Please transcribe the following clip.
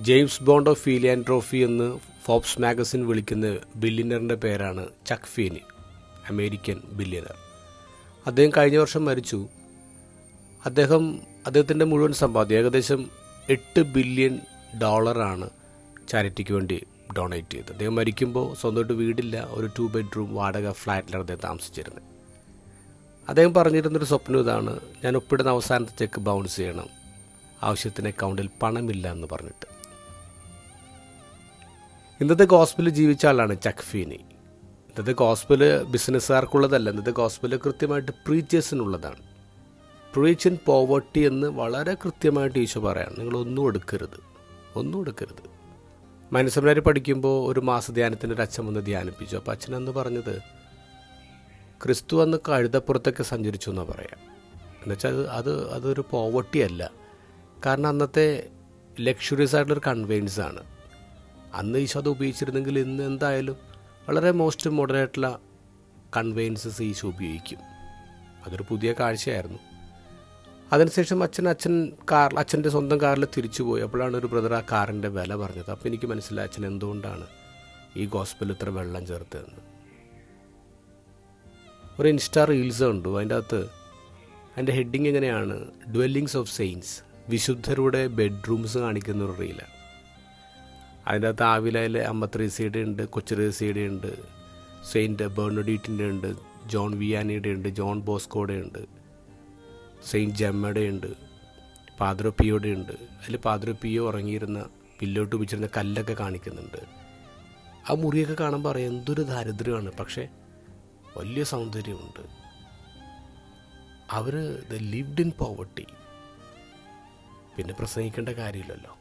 James Bond of philanthropy എന്ന് Forbes magazine വിളിക്കുന്ന ബില്ലിനറിന്റെ പേരാണ് ചക് ഫീനി അമേരിക്കൻ ബില്ലിയനർ. അദ്ദേഹം കഴിഞ്ഞ വർഷം മരിച്ചു. അദ്ദേഹം അദ്ദേഹത്തിന്റെ മുഴുവൻ സമ്പാദ്യം ഏകദേശം എട്ട് ബില്യൺ ഡോളറാണ് ചാരിറ്റിക്ക് വേണ്ടി ഡൊണേറ്റ് ചെയ്തത്. അദ്ദേഹം മരിക്കുമ്പോൾ സ്വന്തമായിട്ട് വീടില്ല ഒരു ടു ബെഡ്റൂം വാടക ഫ്ലാറ്റിലാണ് അദ്ദേഹം താമസിച്ചിരുന്നത്. അദ്ദേഹം പറഞ്ഞിരുന്നൊരു സ്വപ്നം ഇതാണ് ഞാൻ ഒപ്പിടുന്ന അവസാനത്തെ ചെക്ക് ബൗൺസ് ചെയ്യണം. ആവശ്യത്തിന് അക്കൗണ്ടിൽ പണമില്ല എന്ന് പറഞ്ഞിട്ട്. ഇന്നത്തെ ഗോസ്പിൽ ജീവിച്ച ആളാണ് ചക്ഫീനി. ഫീനി ഇന്നത്തെ ഗോസ്പിൽ ബിസിനസ്സുകാർക്കുള്ളതല്ല ഇന്നത്തെ ഗോസ്പിൽ കൃത്യമായിട്ട് പ്രീച്ചേഴ്സിനുള്ളതാണ് പ്രീച്ച് ഇൻ പോവർട്ടി എന്ന് വളരെ കൃത്യമായിട്ട് ഈശോ പറയാണ്. നിങ്ങളൊന്നും എടുക്കരുത്. ഒന്നും എടുക്കരുത്. മനസ്സമ്മാർ പഠിക്കുമ്പോൾ ഒരു മാസ ധ്യാനത്തിന് ഒരു അച്ഛൻ വന്ന് ധ്യാനിപ്പിച്ചു. അപ്പോൾ അച്ഛനെന്ന് പറഞ്ഞത് ക്രിസ്തു അന്ന് കഴുതപ്പുറത്തൊക്കെ സഞ്ചരിച്ചു എന്നാണ് പറയാം. എന്നുവെച്ചാൽ അത് അത് അതൊരു പോവർട്ടി അല്ല. കാരണം അന്നത്തെ ലക്ഷറീസ് ആയിട്ടുള്ളൊരു കൺവെൻസ് ആണ്. അന്ന് ഈശോ അത് ഉപയോഗിച്ചിരുന്നെങ്കിൽ ഇന്ന് എന്തായാലും വളരെ മോസ്റ്റ് മോഡേണായിട്ടുള്ള കൺവെയൻസസ് ഈശോ ഉപയോഗിക്കും. അതൊരു പുതിയ കാഴ്ചയായിരുന്നു. അതിനുശേഷം അച്ഛൻ അച്ഛൻ കാർ അച്ഛന്റെ സ്വന്തം കാറിൽ തിരിച്ചു പോയി. അപ്പോഴാണ് ഒരു ബ്രദർ ആ കാറിന്റെ വില പറഞ്ഞത്. അപ്പോൾ എനിക്ക് മനസ്സിലായി അച്ഛൻ എന്തുകൊണ്ടാണ് ഈ ഗോസ്പൽ ഇത്ര വെള്ളം ചേർത്തതെന്ന്. ഒരു ഇൻസ്റ്റാ റീൽസ് ഉണ്ട് അതിന്റെ അകത്ത് അതിന്റെ ഹെഡിങ് എങ്ങനെയാണ്? ഡ്വെല്ലിങ്സ് ഓഫ് സെയിൻസ് വിശുദ്ധരുടെ ബെഡ്റൂംസ് കാണിക്കുന്ന ഒരു റീലാണ് അതിന്റെ അകത്ത് ആവിലയിൽ അമ്പത്രി സീഡ് ഉണ്ട് കൊച്ചു സീഡ് ഉണ്ട് സെയിന്റ് ബേർണഡീറ്റിന്റെ ഉണ്ട് ജോൺ വിയാനിയുടെ ഉണ്ട് ജോൺ ബോസ്കോയുടെ ഉണ്ട് സെയിന്റ് ജമ്മയുടെ ഉണ്ട് പാദ്രോ ഉണ്ട്. അതിൽ പാദ്രോ പിയോ ഉറങ്ങിയിരുന്ന പില്ലോട്ട് വെച്ചിരുന്ന കല്ലൊക്കെ കാണിക്കുന്നുണ്ട്. ആ മുറിയൊക്കെ കാണുമ്പോൾ അറിയാം എന്തൊരു ദാരിദ്ര്യമാണ്. പക്ഷേ വലിയ സൗന്ദര്യമുണ്ട്. അവർ ദ ലിവ്ഡ് ഇൻ പോവർട്ടി പിന്നെ പ്രസംഗിക്കേണ്ട കാര്യമില്ലല്ലോ.